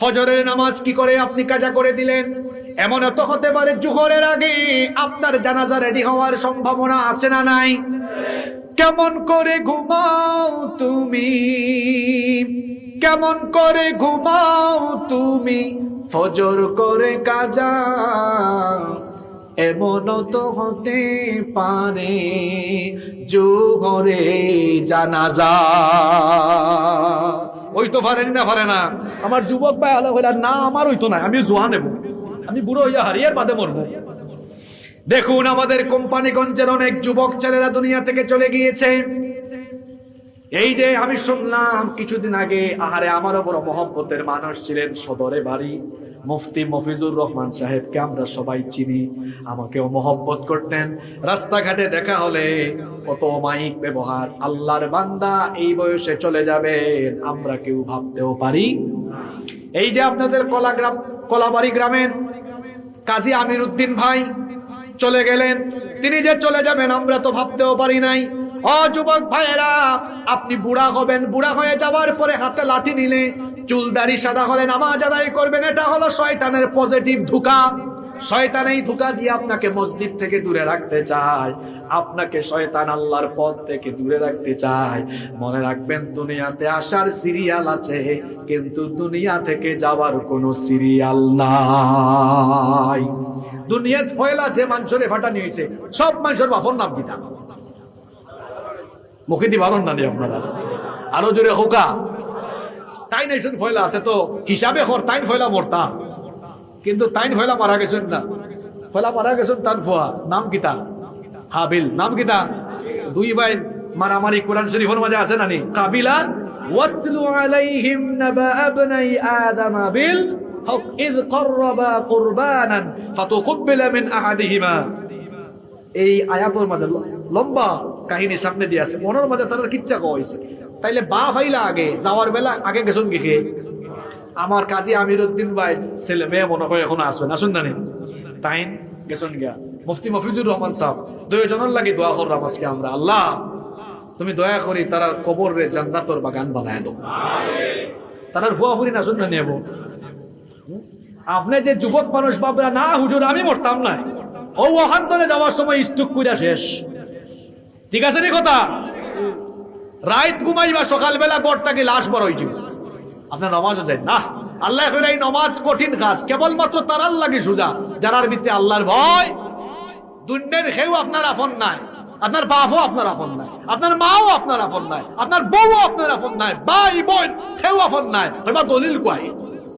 ফজরের নামাজ কি করে আপনি কাজা করে দিলেন? এমন তো হতে পারে জুহরের আগে আপনার জানাজা রেডি হওয়ার সম্ভাবনা আছে না নাই? কেমন করে ঘুমাও তুমি? কেমন করে ঘুমাও তুমি? ফজর করে কাজা এমন তো হতে পারে জোহরে জানাজা। ওই তো পারেন না ভারে না। আমার যুবক ভাই আলো হইলা না আমার ওই তো নাই আমি জোয়া নেব আমি বুড়ো হইয়া হারিয়ার বাদে মরবো। দেখুন আমাদের কোম্পানিগঞ্জের অনেক যুবক ছেলেরা দুনিয়া থেকে চলে গিয়েছে। এই যে আমি শুনলাম কিছুদিন আগে আহারে আমারও বড় মহব্বতের মানুষ ছিলেন সদরে বাড়ি। মুফতি মফিজুর রহমান সাহেবকে আমরা সবাই চিনি, আমাকেও মহব্বত করতেন। রাস্তাঘাটে দেখা হলে কত মাইক ব্যবহার, আল্লাহর বান্দা এই বয়সে চলে যাবেন, আমরা কেউ ভাবতেও পারি। এই যে আপনাদের কলাগ্রাম, কলাবাড়ি গ্রামের কাজী আমির উদ্দিন ভাই চলে গেলেন, তিনি যে চলে যাবেন আমরা তো ভাবতেও পারি নাই। ও যুবক ভাইয়েরা, আপনি বুড়া হবেন, বুড়া হয়ে যাওয়ার পরে হাতে লাঠি নিলে চুলদারি সাদা হলে নামাজ আদায় করবেন, এটা হলো শয়তানের পজিটিভ ধোকা। শয়তান এই ধোকা দিয়ে আপনাকে মসজিদ থেকে দূরে রাখতে চায়। আপনাকে শয়তান আল্লাহর পথ থেকে দূরে রাখতে চায়। মনে রাখবেন, দুনিয়াতে আসার সিরিয়াল আছে, কিন্তু দুনিয়া থেকে যাওয়ার কোনো সিরিয়াল নাই। দুনিয়াত ফয়লা যে মানুষের ফাটানি হয়েছে, সব মানুষের বাফর নাম কিতা মুখে দি বারণ নানি আপনারা আরো জোরে হোকা তাই নাইছেন ফয়লা তে তো হিসাবে হর তাইন ফয়লা মরতা কিন্তু তাইন ফয়লা মারা গেছেন না ফয়লা মারা গেছেন তার ফুয়া নাম কিতা হাবিল নাম কিতা দুই ভাই মারামারি কোরআন শরীফের মাঝে আছে নানি কাবিলার ওয়াতলু আলাইহিম নাবা আবনাই আদম বিল হক ইয قربا قربانا فتقبل من احدهما এই আয়াতের মাঝে ল- লম্বা কাহিনী সামনে দিয়ে আছে। মনের মাঝে তার কিচ্ছা কইছে তাইলে বা ফাইলা আগে, যাওয়ার বেলা আগে গেছুন খেয়ে আমার কাজী আমির উদ্দিন ভাই ছেলে মেয়ে মনে হয় এখন আসুন আসুন না নি? তাইন গেছুন গিয়া। মুফতি মফিজুর রহমান সাহেব, দুইজনের লাগে দোয়া করলাম আজকে আমরা। আল্লাহ, তুমি দয়া করি তারার কবর রে জান্নাতর বাগান বানায় দাও। তারার ফুয়া ফুরি না শুন না নেব আপনি যে যুবক মানুষ বাবরা না, হুজুর, আমি মরতাম না। ও ওখান্তরে যাওয়ার সময় স্টুক কইরা শেষ। ঠিক আছে নি কথা? রাইত ঘুমাইবা, সকালবেলা গড়টাকে লাশ বড় হয়েছিল আপনার নমাজও যায় না আল্লাহ এই নমাজ কঠিন কাজ। কেবলমাত্র তারার লাগে সুজা, যারার ভিতরে আল্লাহর ভয়। দুনিয়ার খেউ আপনার আপন নাই। আপনার বাপও আপনার আপন নাই। আপনার মাও আপনার আপন নাই। আপনার বউও আপনার আপন নাই। ভাই, বোন খেউ আপন নাই। এবার দলিল কয়